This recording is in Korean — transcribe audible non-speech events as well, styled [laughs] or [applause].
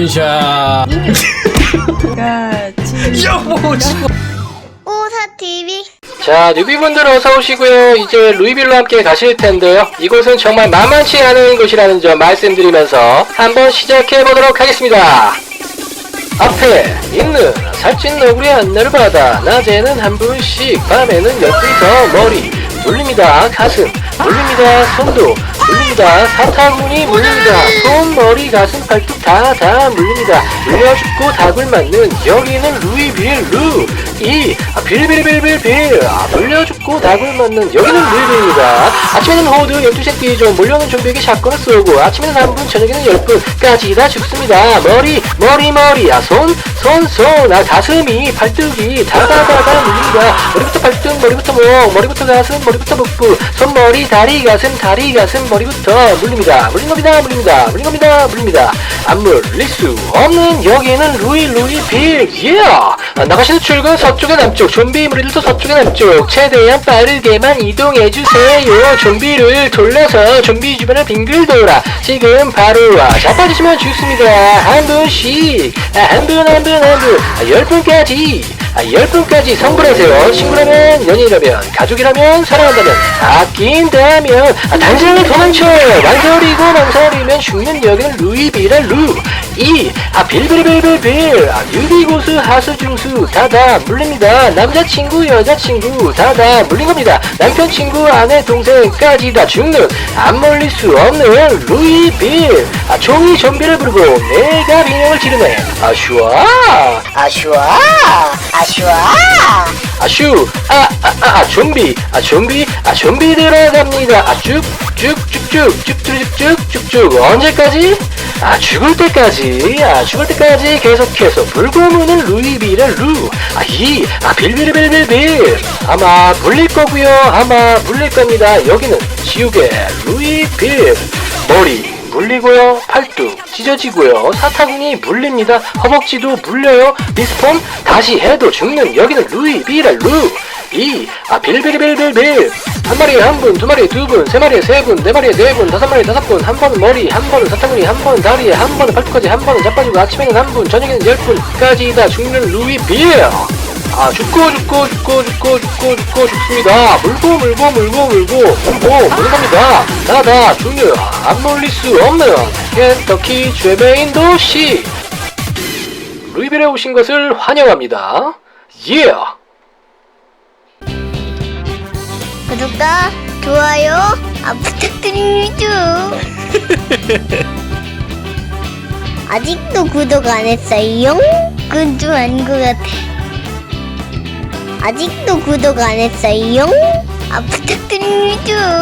원샷. 같이 여보, 지금. 꼬사TV 자, 뉴비분들 어서 오시고요. 이제 루이빌로 함께 가실 텐데요. 이곳은 정말 만만치 않은 곳이라는 점 말씀드리면서 한번 시작해 보도록 하겠습니다. 앞에 있는 살찐 너구리한 ner바다 낮에는 한 분씩 밤에는 더 머리 물립니다 가슴 물립니다. 손도 물립니다. 사타구니 물립니다. 손 머리 가슴 팔뚝 다다 물립니다. 물려 죽고 닭을 맞는 여기는 루이빌 루이 아, 빌빌빌빌빌. 아, 물려 죽고 닭을 맞는 여기는 루이빌입니다. 아침에는 호드 12cm 좀 몰려오는 좀비에게 샷건을 쏘고 아침에는 한분 저녁에는 열 분까지 다 죽습니다. 머리 머리 머리. 아 손 손 손. 아 가슴이 팔뚝이 다다다다 물립니다. 머리부터 팔뚝 머리부터 목 머리부터 가슴 머리부터 복부. 손머리 다리 가슴 다리 가슴 머리부터 물립니다. 물린 겁니다 물립니다 물린 겁니다 물립니다. 안 물릴 수 없는 여기는 루이 루이 빌 예! 아, 나가시는 출근 서쪽에 남쪽 좀비 무리들도 서쪽에 남쪽. 최대한 빠르게만 이동해 주세요. 좀비를 돌려서 좀비 주변을 빙글 돌아. 지금 바로 와. 자빠지시면 죽습니다. 한 분씩. 아, 한 분 한 분 한분열 분까지 아, 열 분까지 성불하세요. 친구라면 연인이라면 가족이라면 사랑한다면 아낀다면. 아, 단순히 도망쳐. 망설이고 망설이면 죽는 여기는 루이비라 루 이아 빌빌빌빌빌. 아 유비고수 하수중수 다다 물립니다. 남자친구 여자친구 다다 물린 겁니다. 남편 친구 아내 동생까지 다 죽는 안 멀릴 수 없는 루이빌. 아 종이 좀비를 부르고 내가 비명을 지르네. 아슈아! 아쉬워 아쉬워 아! 아슈! 아, 아, 아, 아, 좀비! 아, 좀비! 아, 좀비 들어갑니다! 아, 쭉! 쭉! 쭉쭉! 쭉쭉쭉! 쭉쭉! 언제까지? 아, 죽을 때까지! 아, 죽을 때까지 계속해서 불고문을 루이비를 루! 아, 이! 아, 빌빌빌빌빌! 아마 물릴 거고요 아마 물릴 겁니다! 여기는 지옥의 루이빌! 머리! 물리고요. 팔뚝 찢어지고요. 사타구니 물립니다. 허벅지도 물려요. 리스폰 다시 해도 죽는 여기는 루이 비라 루 이 아 빌빌빌빌빌. 한 마리에 한 분, 두 마리에 두 분, 세 마리에 세 분, 네 마리에 네 분, 다섯 마리에 다섯 분, 한 번은 머리, 한 번은 사타구니, 한 번은 다리에, 한 번은 팔뚝까지, 한 번은 자빠지고 아침에는 한 분, 저녁에는 열 분까지 다 죽는 루이 빌. 아 죽고 죽고 죽고 죽고 죽고 죽고 죽습니다. 물고 물고 물고 물고 물고 무는 겁니다. 나다 죽는 안 몰릴 수 없는 켄터키 최메인 도시. 루이빌에 오신 것을 환영합니다. 예 구독과 좋아요 아, 부탁드립니다. [laughs] 아직도 구독 안 했어요? 그건 좀 아닌 것 같아 아직도 구독 안 했어요? 아 부탁드립니다